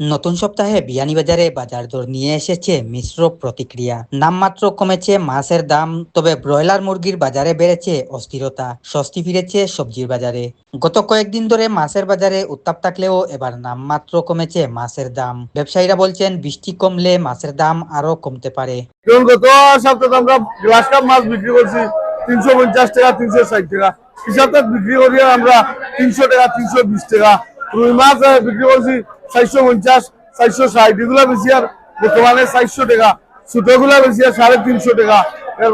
নতুন সপ্তাহে বিয়ানীবাজারে বাজার দর নিয়ে এসেছে মিশ্র প্রতিক্রিয়া। নামমাত্র কমেছে মাছের দাম, তবে ব্রয়লার মুরগির বাজারে বেড়েছে অস্থিরতা। স্বস্তি ফিরেছে সবজির বাজারে। গত কয়েকদিন ধরে মাছের বাজারে উত্তাপ থাকলেও এবার নামমাত্র কমেছে মাছের দাম। ব্যবসায়ীরা বলছেন, বৃষ্টি কমলে মাছের দাম আরও কমতে পারে। গত সপ্তাহে আমরা গ্লাস কাপ মাছ বিক্রি করছি তিনশো পঞ্চাশ টাকা, তিনশো ষাট টাকা। হিসাবে বিক্রি করি আমরা তিনশো টাকা, তিনশো বিশ টাকা। রুই মাছ বিক্রি করছি চারশো পঞ্চাশ, চারশো ষাট, এগুলো বেশি আর বর্তমানে চারশো টাকা। ছোটগুলো বেশি আর সাড়ে তিনশো টাকা। এর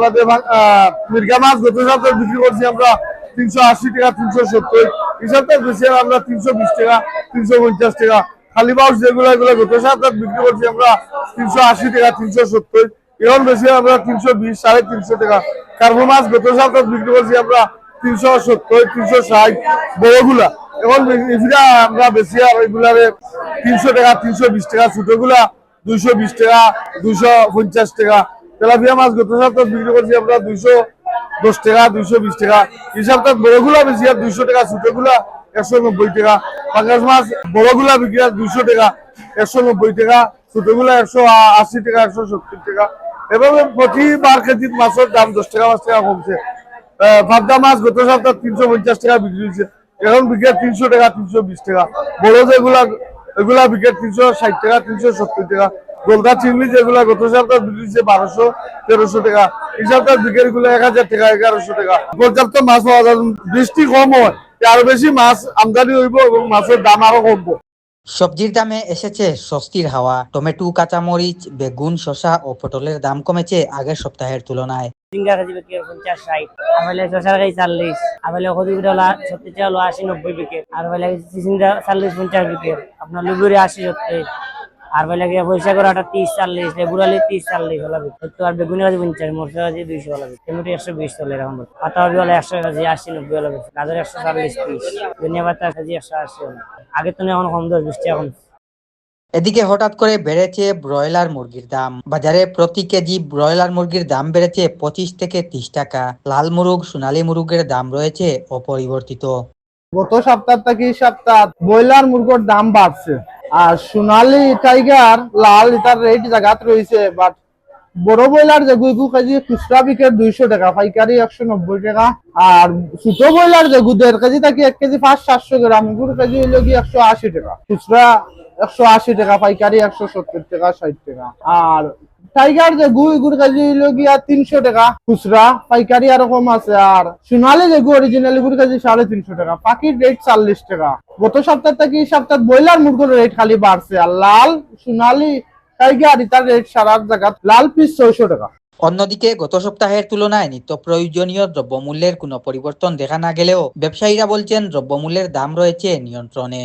মির্গা মাছ গত সপ্তাহে বিক্রি করছি আমরা তিনশো আশি টাকা, তিনশো সত্তর। হিসাবে বেশি আর আমরা তিনশো বিশ টাকা, তিনশো পঞ্চাশ টাকা। খালি বাউস যেগুলো, এগুলো গত সপ্তাহে বিক্রি করছি আমরা তিনশো আশি টাকা, তিনশো সত্তর। এখন বেশি আমরা তিনশো বিশ, সাড়ে তিনশো টাকা। কার্বো মাছ গত সপ্তাহে বিক্রি করছি আমরা তিনশো, সত্তর, তিনশো ষাট বড়গুলা। এখন এগুলা আমরা বেশি আর এগুলারে তিনশো টাকা, তিনশো বিশ টাকা ছোটগুলা দুইশো বিশ টাকা, দুইশো পঞ্চাশ টাকা। তেলাপিয়া মাছ গত সপ্তাহে বিক্রি করছি আমরা দুইশো দশ টাকা, দুইশো বিশ টাকা। এই সপ্তাহে বড়গুলা বেশি আর দুইশো টাকা ছোটগুলা একশো নব্বই টাকা। পাঙ্গাস মাছ বড়গুলা বিক্রি আর দুইশো টাকা, একশো নব্বই টাকা। ছোটগুলা একশো আশি টাকা, একশো সত্তর টাকা। এভাবে প্রতিবার কেজির মাছের দাম দশ টাকা, পাঁচ টাকা কমছে। পাবদা মাছ গত সপ্তাহ তিনশো পঞ্চাশ টাকা বিক্রি হয়েছে। এখন বিক্রি তিনশো টাকা, তিনশো বিশ টাকা। বড় যেগুলা, এগুলা বিক্রি তিনশো ষাট টাকা, তিনশো সত্তর টাকা। গোলদা চিংড়ি যেগুলা গত সপ্তাহে বিক্রি হচ্ছে বারোশো, তেরোশো টাকা। এই সপ্তাহে বিক্রি গুলো এক হাজার টাকা, এগারোশো টাকা। পর্যাপ্ত মাছ পাওয়া যায় বৃষ্টি কম হয়। আরও বেশি মাছ আমদানি হইব এবং মাছের দাম আরও কমবো। সবজির দামে এসেছে স্বস্তির হাওয়া। টমেটো, কাঁচামরিচ, বেগুন, শসা ও পটলের দাম কমেছে আগের সপ্তাহের তুলনায়। সিঙ্গা কেজি বিক্রি করে পঞ্চাশ ষাট আর বেলে শশার কেজি চাল্লিশ। আর বেলে কদিগুড়ি হলো সত্তর হলো আশি নব্বই বিকেট আর বেলে চিচিন্দা চাল্লিশ পঞ্চাশ বিকেট আপনার লুগুরি আশি সত্তর আর বেলে গিয়ে পয়সা একটা তিরিশ চাল্লিশ, লেবুরালি চাল্লিশ হলো সত্তর আর বেগুনি কাজি পঞ্চাশ, মরচা কাজি দুইশো হলো টমেটো একশো বিশ চলে এরকম পাতা হলো একশো কাজি আশি নব্বই হলো গাজর একশো চাল্লিশ ধনিয়া পাতা কাজি একশো আশি হলো। আগে তো এখন কম দশ, বিশ টাকা কম। এদিকে হঠাৎ করে বেড়েছে ব্রয়লার মুরগির দাম। বাজারে প্রতি কেজি ব্রয়লার মুরগির দাম বেড়েছে পঁচিশ থেকে ত্রিশ টাকা। লাল মুরগ, সোনালী মুরগের দাম রয়েছে অপরিবর্তিত। গত সপ্তাহ থেকে সপ্তাহ ব্রয়লার মুরগোর দাম বাড়ছে। আর সোনালি টাইগার, লাল এটার রেট জায়গাত রয়েছে বাট বড় ব্রয়লার যে গুইগু কেজি খুচরা বিকে দুইশো টাকা, পাইকারি একশো নব্বই টাকা। আর ছোট ব্রয়লার যে দেড় কেজি থাকি এক কেজি পাঁচ সাতশো গ্রাম এগুলো কেজি হইল কি একশো আশি টাকা। খুচরা একশো আশি টাকা, পাইকারি একশো সত্তর টাকা, ষাট টাকা। আর টাইগার যে গু এগুলো কেজি গিয়া তিনশো টাকা, খুচরা, পাইকারি আরও কম আছে। আর সোনালি যে অরিজিনাল এগুলো কেজি সাড়ে তিনশো টাকা, পাখির রেট চাল্লিশ টাকা। গত সপ্তাহ থেকে এই সপ্তাহ ব্রয়লার মুরগোর রেট খালি বাড়ছে। আর লাল সোনালি টাইগার ইতার রেট সারার জায়গা লাল পিস ছয়শো টাকা। অন্যদিকে, গত সপ্তাহের তুলনায় নিত্য প্রয়োজনীয় দ্রব্যমূল্যের কোনো পরিবর্তন দেখা না গেলেও ব্যবসায়ীরা বলছেন, দ্রব্যমূল্যের দাম রয়েছে নিয়ন্ত্রণে।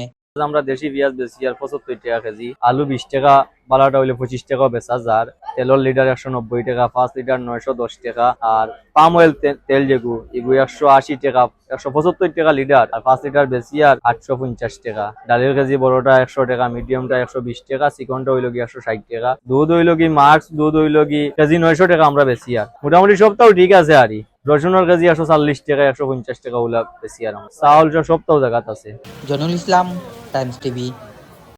আমরা দেশি পেঁয়াজ বেশি আর পঁচাত্তর টাকা কেজি। আলু বিশ টাকা, বালাটা হইলে পঁচিশ টাকা বেচা যার। তেলের লিটার একশো নব্বই টাকা, পাঁচ লিটার নয়শো দশ টাকা। আর পাম অয়েল তেল যেগু, এগু একশো আশি টাকা, একশো পঁচাত্তর টাকা লিটার। আর পাঁচ লিটার বেশি আর আটশো পঞ্চাশ টাকা। ডালের কেজি বড়টা একশো টাকা, মিডিয়ামটা একশো বিশ টাকা, চিকনটা হইল কি একশো ষাট টাকা। দুধ হইল কি মার্কস দুধ হইল কি কেজি নয়শো টাকা আমরা বেশি আর। মোটামুটি সবটাও ঠিক আছে আরই রসুনের কেজি একশো চল্লিশ টাকা, একশো পঞ্চাশ টাকা ওগুলা বেশি আর আমরা। চাউল সবটাও জায়গাত আছে। জনুল ইসলাম। Times TV.